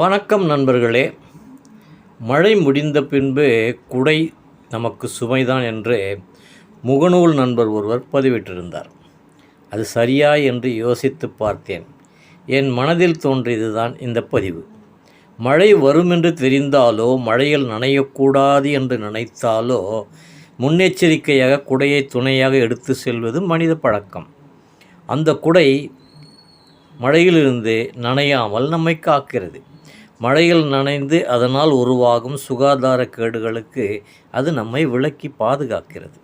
வணக்கம் நண்பர்களே. மழை முடிந்த பின்பு குடை நமக்கு சுமைதான் என்று முகநூல் நண்பர் ஒருவர் பதிவிட்டிருந்தார். அது சரியா என்று யோசித்து பார்த்தேன். என் மனதில் தோன்றியதுதான் இந்த பதிவு. மழை வருமென்று தெரிந்தாலோ மழையில் நனையக்கூடாது என்று நினைத்தாலோ முன்னெச்சரிக்கையாக குடையை துணையாக எடுத்து செல்வது மனித பழக்கம். அந்த குடை மழையிலிருந்து நனையாமல் நம்மை காக்கிறது. மழையில் நனைந்து அதனால் உருவாகும் சுகாதார கேடுகளுக்கு அது நம்மை விலக்கி பாதுகாக்கிறது.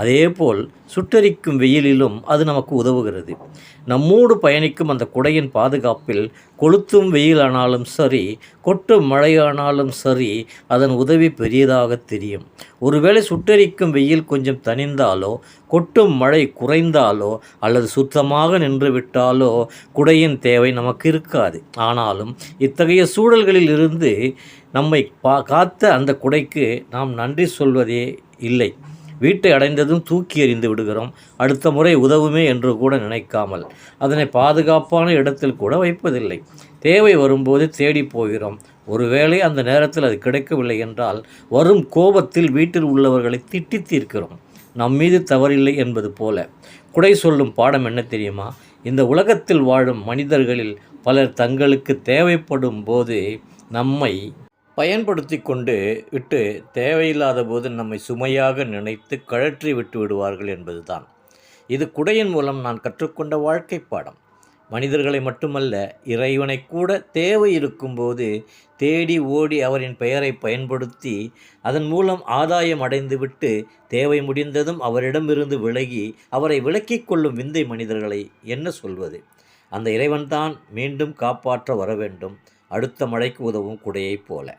அதேபோல் சுட்டரிக்கும் வெயிலிலும் அது நமக்கு உதவுகிறது. நம்மோடு பயணிக்கும் அந்த குடையின் பாதுகாப்பில் கொளுத்தும் வெயிலானாலும் சரி கொட்டும் மழையானாலும் சரி அதன் உதவி பெரியதாக தெரியும். ஒருவேளை சுட்டரிக்கும் வெயில் கொஞ்சம் தணிந்தாலோ கொட்டும் மழை குறைந்தாலோ அல்லது சுத்தமாக நின்று விட்டாலோ குடையின் தேவை நமக்கு இருக்காது. ஆனாலும் இத்தகைய சூழல்களில் இருந்து நம்மை பா காத்த அந்த குடைக்கு நாம் நன்றி சொல்வதே இல்லை. வீட்டை அடைந்ததும் தூக்கி எறிந்து விடுகிறோம். அடுத்த முறை உதவுமே என்று கூட நினைக்காமல் அதனை பாதுகாப்பான இடத்தில் கூட வைப்பதில்லை. தேவை வரும்போது தேடி போகிறோம். ஒருவேளை அந்த நேரத்தில் அது கிடைக்கவில்லை என்றால் வரும் கோபத்தில் வீட்டில் உள்ளவர்களை திட்டி தீர்க்கிறோம். நம் மீது தவறில்லை என்பது போல. குடை சொல்லும் பாடம் என்ன தெரியுமா? இந்த உலகத்தில் வாழும் மனிதர்களில் பலர் தங்களுக்கு தேவைப்படும் போது நம்மை பயன்படுத்தி கொண்டு விட்டு தேவையில்லாத போது நம்மை சுமையாக நினைத்து கழற்றி விட்டு விடுவார்கள் என்பதுதான். இது குடையின் மூலம் நான் கற்றுக்கொண்ட வாழ்க்கை பாடம். மனிதர்களை மட்டுமல்ல இறைவனை கூட தேவை இருக்கும்போது தேடி ஓடி அவரின் பெயரை பயன்படுத்தி அதன் மூலம் ஆதாயம் அடைந்துவிட்டு தேவை முடிந்ததும் அவரிடமிருந்து விலகி அவரை விலக்கிக் கொள்ளும் விந்தை மனிதர்களை என்ன சொல்வது? அந்த இறைவன்தான் மீண்டும் காப்பாற்ற வர வேண்டும் அடுத்த மழைக்கு உதவும் குடையைப் போல.